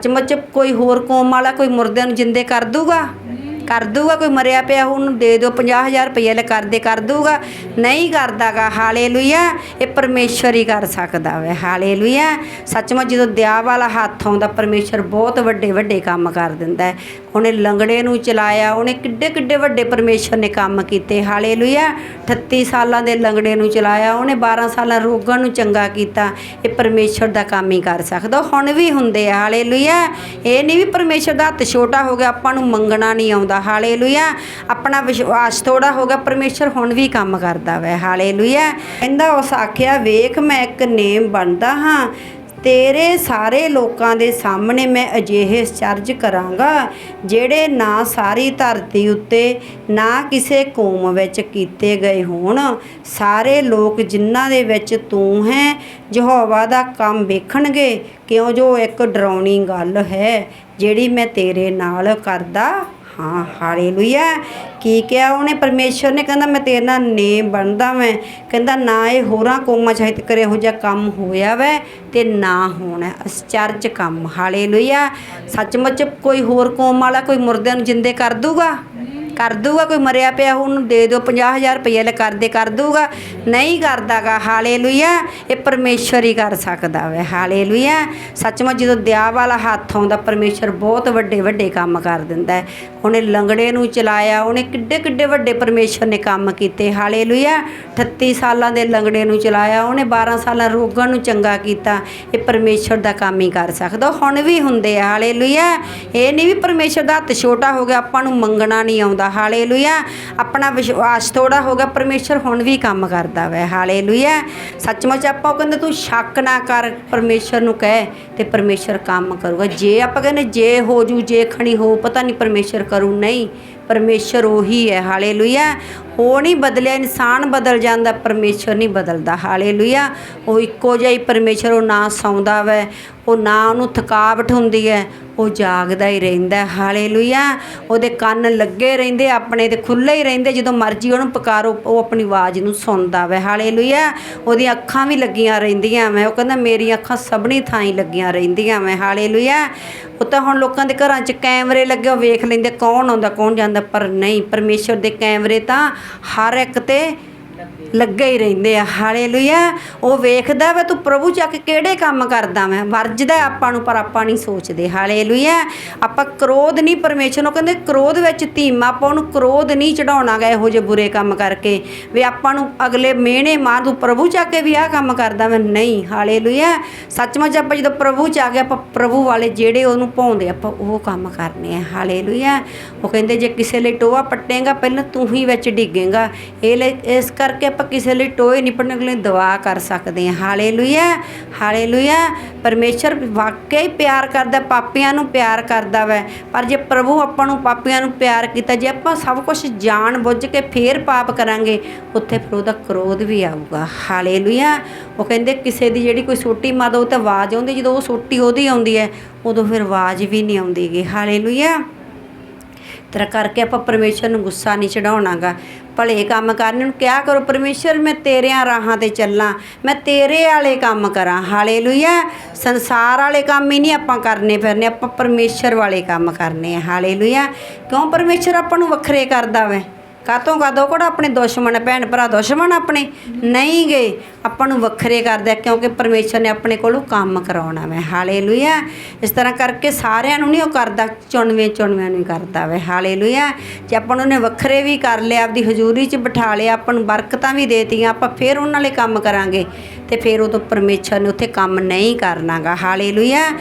ਚਮਚ ਕੋਈ ਹੋਰ ਕੌਮ ਵਾਲਾ ਕੋਈ ਮੁਰਦਿਆਂ ਨੂੰ ਜਿੰਦੇ ਕਰ ਦੂਗਾ ਕਰ ਦੂਗਾ ਕੋਈ ਮਰਿਆ ਪਿਆ ਉਹਨੂੰ ਦੇ ਦਿਓ 50000 ਰੁਪਏ ਲੈ ਕਰਦੇ ਕਰ ਦੂਗਾ ਨਹੀਂ ਕਰਦਾਗਾ, ਹਾਲੇਲੂਇਆ, ਇਹ ਪਰਮੇਸ਼ਰ ਹੀ ਕਰ ਸਕਦਾ ਵੇ, ਹਾਲੇਲੂਇਆ। ਸੱਚਮੁੱਚ ਜਦੋਂ ਦਿਆ ਵਾਲਾ ਹੱਥ ਆਉਂਦਾ ਪਰਮੇਸ਼ਰ ਬਹੁਤ ਵੱਡੇ ਵੱਡੇ ਕੰਮ ਕਰ ਦਿੰਦਾ ਹੈ। ਉਹਨੇ ਲੰਗੜੇ ਨੂੰ ਚਲਾਇਆ, ਉਹਨੇ ਕਿੱਡੇ ਕਿੱਡੇ ਵੱਡੇ ਪਰਮੇਸ਼ਰ ਨੇ ਕੰਮ ਕੀਤੇ, ਹਾਲੇਲੂਇਆ। 38 ਸਾਲਾਂ ਦੇ ਲੰਗੜੇ ਨੂੰ ਚਲਾਇਆ, ਉਹਨੇ 12 ਸਾਲਾਂ ਰੋਗਾਂ ਨੂੰ ਚੰਗਾ ਕੀਤਾ, ਇਹ ਪਰਮੇਸ਼ਰ ਦਾ ਕੰਮ ਹੀ ਕਰ ਸਕਦਾ। ਹੁਣ ਵੀ ਹੁੰਦੇ ਆ, ਹਾਲੇਲੂਇਆ। ਇਹ ਨਹੀਂ ਵੀ ਪਰਮੇਸ਼ਰ ਦਾ ਹੱਥ ਛੋਟਾ ਹੋ ਗਿਆ, ਆਪਾਂ ਨੂੰ ਮੰਗਣਾ ਨਹੀਂ ਆਉਂਦਾ। ਹਾਲੇਲੂਇਆ। ਆਪਣਾ ਵਿਸ਼ਵਾਸ ਥੋੜਾ ਹੋ ਗਿਆ, ਪਰਮੇਸ਼ਰ ਹੁਣ ਵੀ ਕੰਮ ਕਰਦਾ ਵੈ। ਹਾਲੇਲੂਇਆ। ਕਹਿੰਦਾ ਉਸ ਆਖਿਆ, ਵੇਖ, ਮੈਂ ਇੱਕ ਨੇਮ ਬਣਦਾ ਹਾਂ। ਤੇਰੇ ਸਾਰੇ ਲੋਕਾਂ ਦੇ ਸਾਹਮਣੇ ਮੈਂ ਅਜਿਹੇ ਚਰਜ ਕਰਾਂਗਾ, ਜਿਹੜੇ ਨਾ ਸਾਰੀ ਧਰਤੀ ਉੱਤੇ, ਨਾ ਕਿਸੇ ਕੌਮ ਵਿੱਚ ਕੀਤੇ ਗਏ ਹੋਣ। ਸਾਰੇ ਲੋਕ ਜਿਨ੍ਹਾਂ ਦੇ ਵਿੱਚ ਤੂੰ ਹੈ, ਯਹੋਵਾ ਦਾ ਕੰਮ ਵੇਖਣਗੇ। ਕਿਉਂ ਜੋ ਇੱਕ ਡਰਾਉਣੀ ਗੱਲ ਹੈ, ਜਿਹੜੀ ਮੈਂ ਤੇਰੇ ਨਾਲ ਕਰਦਾ? ਹਾਂ, ਹਾਲੇਲੂਇਆ। ਕੀ ਕਿਹਾ ਉਹਨੇ? ਪਰਮੇਸ਼ਰ ਨੇ ਕਹਿੰਦਾ, ਮੈਂ ਤੇਰੇ ਨਾਲ ਨੇਮ ਬਣਦਾ ਮੈਂ ਕਹਿੰਦਾ, ਨਾ ਇਹ ਹੋਰਾਂ ਕੌਮਾਂ ਚ ਹਜੇ ਤੱਕ ਇਹੋ ਜਿਹਾ ਕੰਮ ਹੋਇਆ ਵੈ ਤੇ ਨਾ ਹੋਣਾ ਅਸਚਰਜ ਕੰਮ। ਹਾਲੇਲੂਇਆ। ਸੱਚਮੁੱਚ ਕੋਈ ਹੋਰ ਕੌਮ ਵਾਲਾ, ਕੋਈ ਮੁਰਦਿਆਂ ਨੂੰ ਜਿੰਦੇ ਕਰ ਦੂਗਾ ਕਰ ਦੂਗਾ ਕੋਈ ਮਰਿਆ ਪਿਆ ਉਹਨੂੰ ਦੇ ਦਿਓ 50000 ਰੁਪਏ ਲੈ ਕਰਦੇ ਕਰ ਦੂਗਾ ਨਹੀਂ ਕਰਦਾਗਾ, ਹਾਲੇਲੂਇਆ, ਇਹ ਪਰਮੇਸ਼ਰ ਹੀ ਕਰ ਸਕਦਾ ਵੇ, ਹਾਲੇਲੂਇਆ। ਸੱਚਮੁੱਚ ਜਦੋਂ ਦਿਆ ਵਾਲਾ ਹੱਥ ਆਉਂਦਾ ਪਰਮੇਸ਼ਰ ਬਹੁਤ ਵੱਡੇ ਵੱਡੇ ਕੰਮ ਕਰ ਦਿੰਦਾ ਹੈ। ਉਹਨੇ ਲੰਗੜੇ ਨੂੰ ਚਲਾਇਆ, ਉਹਨੇ ਕਿੱਡੇ ਕਿੱਡੇ ਵੱਡੇ ਪਰਮੇਸ਼ਰ ਨੇ ਕੰਮ ਕੀਤੇ, ਹਾਲੇਲੂਇਆ। 38 ਸਾਲਾਂ ਦੇ ਲੰਗੜੇ ਨੂੰ ਚਲਾਇਆ, ਉਹਨੇ 12 ਸਾਲਾਂ ਰੋਗਾਂ ਨੂੰ ਚੰਗਾ ਕੀਤਾ, ਇਹ ਪਰਮੇਸ਼ਰ ਦਾ ਕੰਮ ਹੀ ਕਰ ਸਕਦਾ ਹੁਣ ਵੀ ਹੁੰਦੇ ਆ, ਹਾਲੇਲੂਇਆ। ਇਹ ਨਹੀਂ ਵੀ ਪਰਮੇਸ਼ਰ ਦਾ ਹੱਥ ਛੋਟਾ ਹੋ ਗਿਆ, ਆਪਾਂ ਨੂੰ ਮੰਗਣਾ ਨਹੀਂ ਆਉਂਦਾ। ਹਾਲੇਲੂਇਆ। ਆਪਣਾ ਵਿਸ਼ਵਾਸ ਥੋੜਾ ਹੋ ਗਿਆ, ਪਰਮੇਸ਼ਰ ਹੁਣ ਵੀ ਕੰਮ ਕਰਦਾ ਵੈ। ਹਾਲੇਲੂਇਆ। ਸੱਚਮੁੱਚ ਆਪਾਂ ਉਹ ਕਹਿੰਦੇ, ਤੂੰ ਸ਼ੱਕ ਨਾ ਕਰ, ਪਰਮੇਸ਼ਰ ਨੂੰ ਕਹਿ ਤੇ ਪਰਮੇਸ਼ਰ ਕੰਮ ਕਰੂਗਾ। ਜੇ ਆਪਾਂ ਕਹਿੰਦੇ, ਜੇ ਹੋ ਜੂ, ਜੇ ਖਣੀ ਹੋ ਪਤਾ ਨਹੀਂ ਪਰਮੇਸ਼ਰ ਕਰੂ, ਨਹੀਂ। ਪਰਮੇਸ਼ਰ ਉਹੀ ਹੈ, ਹਾਲੇਲੂਇਆ। ਉਹ ਨਹੀਂ ਬਦਲਿਆ, ਇਨਸਾਨ ਬਦਲ ਜਾਂਦਾ, ਪਰਮੇਸ਼ਰ ਨਹੀਂ ਬਦਲਦਾ, ਹਾਲੇਲੂਇਆ। ਉਹ ਇੱਕੋ ਜਿਹਾ ਹੀ ਪਰਮੇਸ਼ਰ, ਉਹ ਨਾ ਸੌਂਦਾ ਵੈ, ਉਹ ਨਾ ਉਹਨੂੰ ਥਕਾਵਟ ਹੁੰਦੀ ਹੈ, ਉਹ ਜਾਗਦਾ ਹੀ ਰਹਿੰਦਾ, ਹਾਲੇਲੂਇਆ। ਉਹਦੇ ਕੰਨ ਲੱਗੇ ਰਹਿੰਦੇ, ਆਪਣੇ ਤੇ ਖੁੱਲੇ ਹੀ ਰਹਿੰਦੇ, ਜਦੋਂ ਮਰਜ਼ੀ ਉਹਨੂੰ ਪੁਕਾਰੋ, ਉਹ ਆਪਣੀ ਆਵਾਜ਼ ਨੂੰ ਸੁਣਦਾ ਵੈ, ਹਾਲੇਲੂਇਆ। ਉਹਦੀਆਂ ਅੱਖਾਂ ਵੀ ਲੱਗੀਆਂ ਰਹਿੰਦੀਆਂ ਮੈਂ ਉਹ ਕਹਿੰਦਾ, ਮੇਰੀਆਂ ਅੱਖਾਂ ਸਭਣੀ ਥਾਂ ਹੀ ਲੱਗੀਆਂ ਰਹਿੰਦੀਆਂ ਮੈਂ ਹਾਲੇਲੂਇਆ। ਉਹ ਤਾਂ ਹੁਣ ਲੋਕਾਂ ਦੇ ਘਰਾਂ 'ਚ ਕੈਮਰੇ ਲੱਗੇ, ਉਹ ਵੇਖ ਲੈਂਦੇ ਕੌਣ ਆਉਂਦਾ, ਕੌਣ ਜਾਂਦਾ, ਪਰ ਨਹੀਂ ਪਰਮੇਸ਼ਰ ਦੇ ਕੈਮਰੇ ਤਾਂ ਹਰ ਇੱਕ ਤੇ ਲੱਗੇ ਹੀ ਰਹਿੰਦੇ ਆ, ਹਾਲੇਲੂਇਆ। ਉਹ ਵੇਖਦਾ ਵਾ, ਤੂੰ ਪ੍ਰਭੂ ਚੱਕ ਕਿਹੜੇ ਕੰਮ ਕਰਦਾ ਮੈਂ ਵਰਜਦਾ ਆਪਾਂ ਨੂੰ, ਪਰ ਆਪਾਂ ਨਹੀਂ ਸੋਚਦੇ। ਹਾਲੇਲੂਇਆ। ਆਪਾਂ ਕ੍ਰੋਧ ਨਹੀਂ, ਪਰਮੇਸ਼ਰ ਨੂੰ ਕਹਿੰਦੇ, ਕ੍ਰੋਧ ਵਿੱਚ ਧੀਮਾ, ਆਪਾਂ ਉਹਨੂੰ ਕ੍ਰੋਧ ਨਹੀਂ ਚੜਾਉਣਾ ਗਾ ਇਹੋ ਜਿਹੇ ਬੁਰੇ ਕੰਮ ਕਰਕੇ। ਵੀ ਆਪਾਂ ਨੂੰ ਅਗਲੇ ਮਿਹਣੇ ਮਾਰ ਤੂੰ ਪ੍ਰਭੂ ਚੱਕ ਕੇ ਵੀ ਆਹ ਕੰਮ ਕਰਦਾ ਮੈਂ ਨਹੀਂ, ਹਾਲੇਲੂਇਆ। ਸੱਚਮੁੱਚ ਆਪਾਂ ਜਦੋਂ ਪ੍ਰਭੂ ਚ ਆ ਗਏ, ਆਪਾਂ ਪ੍ਰਭੂ ਵਾਲੇ ਜਿਹੜੇ ਉਹਨੂੰ ਪਾਉਂਦੇ, ਆਪਾਂ ਉਹ ਕੰਮ ਕਰਨੇ ਆ। ਹਾਲੇਲੂਇਆ। ਉਹ ਕਹਿੰਦੇ, ਜੇ ਕਿਸੇ ਲਈ ਟੋਆ ਪੱਟੇਗਾ, ਪਹਿਲਾਂ ਤੂੰ ਹੀ ਵਿੱਚ ਡਿੱਗੇਗਾ। ਇਹ ਲਈ, ਇਸ ਕਰਕੇ ਆਪਾਂ ਕਿਸੇ ਲਈ ਟੋਏ ਨਹੀਂ ਪੜਨ ਲਈ ਦੁਆ ਕਰ ਸਕਦੇ ਹਾਂ। Hallelujah hallelujah. ਪਰਮੇਸ਼ਰ ਵਾਕਈ ਹੀ ਪਿਆਰ ਕਰਦਾ, ਪਾਪੀਆਂ ਨੂੰ ਪਿਆਰ ਕਰਦਾ ਵੈ। ਪਰ ਜੇ ਪ੍ਰਭੂ ਆਪਾਂ ਨੂੰ ਪਾਪੀਆਂ ਨੂੰ ਪਿਆਰ ਕੀਤਾ, ਜੇ ਆਪਾਂ ਸਭ ਕੁਝ ਜਾਣ ਬੁੱਝ ਕੇ ਫੇਰ ਪਾਪ ਕਰਾਂਗੇ, ਉੱਥੇ ਫਿਰ ਉਹਦਾ ਕ੍ਰੋਧ ਵੀ ਆਊਗਾ। ਹਾਲੇਲੂਇਆ। ਉਹ ਕਹਿੰਦੇ ਕਿਸੇ ਦੀ ਜਿਹੜੀ ਕੋਈ ਸੋਟੀ ਮਾਦਾ ਉਹ ਤਾਂ ਆਵਾਜ਼ ਆਉਂਦੀ, ਜਦੋਂ ਉਹ ਸੋਟੀ ਉਹਦੀ ਆਉਂਦੀ ਹੈ, ਉਦੋਂ ਫਿਰ ਆਵਾਜ਼ ਵੀ ਨਹੀਂ ਆਉਂਦੀਗੀ ਹਾਲੇਲੂਇਆ। ਤਰ੍ਹਾਂ ਕਰਕੇ ਆਪਾਂ ਪਰਮੇਸ਼ਰ ਨੂੰ ਗੁੱਸਾ ਨਹੀਂ ਚੜਾਉਣਾਗਾ। ਭਲੇ ਕੰਮ ਕਰਨ ਨੂੰ ਕਿਹਾ ਕਰੋ, ਪਰਮੇਸ਼ਰ, ਮੈਂ ਤੇਰਿਆਂ ਰਾਹਾਂ ਤੇ ਚੱਲਾਂ, ਮੈਂ ਤੇਰੇ ਵਾਲੇ ਕੰਮ ਕਰਾਂ। ਹਾਲੇਲੂਇਆ। ਸੰਸਾਰ ਵਾਲੇ ਕੰਮ ਹੀ ਨਹੀਂ ਆਪਾਂ ਕਰਨੇ ਫਿਰਨੇ, ਆਪਾਂ ਪਰਮੇਸ਼ਰ ਵਾਲੇ ਕੰਮ ਕਰਨੇ ਆ। ਹਾਲੇਲੂਇਆ। ਕਿਉਂ ਪਰਮੇਸ਼ਰ ਆਪਾਂ ਨੂੰ ਵੱਖਰੇ ਕਰਦਾ ਵੈ? ਕਾਤੋਂ ਕਾਦੋਂ ਕੋੜਾ ਆਪਣੇ ਦੁਸ਼ਮਣ ਭੈਣ ਭਰਾ ਦੁਸ਼ਮਣ ਆਪਣੇ? ਨਹੀਂ ਗਏ ਆਪਾਂ ਨੂੰ ਵੱਖਰੇ ਕਰਦਾ ਕਿਉਂਕਿ ਪਰਮੇਸ਼ਰ ਨੇ ਆਪਣੇ ਕੋਲੋਂ ਕੰਮ ਕਰਾਉਣਾ ਵੈ। ਹਾਲੇਲੂਇਆ। ਇਸ ਤਰ੍ਹਾਂ ਕਰਕੇ ਸਾਰਿਆਂ ਨੂੰ ਨਹੀਂ ਉਹ ਕਰਦਾ, ਚੁਣਵੇਂ ਚੁਣਵਿਆਂ ਨੂੰ ਹੀ ਕਰਦਾ ਵੈ। ਹਾਲੇਲੂਇਆ। ਜੇ ਆਪਾਂ ਨੂੰ ਉਹਨੇ ਵੱਖਰੇ ਵੀ ਕਰ ਲਿਆ, ਆਪਦੀ ਹਜ਼ੂਰੀ 'ਚ ਬਿਠਾ ਲਿਆ, ਆਪਾਂ ਨੂੰ ਬਰਕਤਾਂ ਵੀ ਦੇਤੀਆਂ, ਆਪਾਂ ਫਿਰ ਉਹਨਾਂ ਲਈ ਕੰਮ ਕਰਾਂਗੇ। ਤੇ ਫੇਰ ਉਦੋਂ ਪਰਮੇਸ਼ਰ ਨੇ ਉੱਥੇ ਕੰਮ ਨਹੀਂ ਕਰਨਾਗਾ। ਹਾਲੇਲੂਇਆ।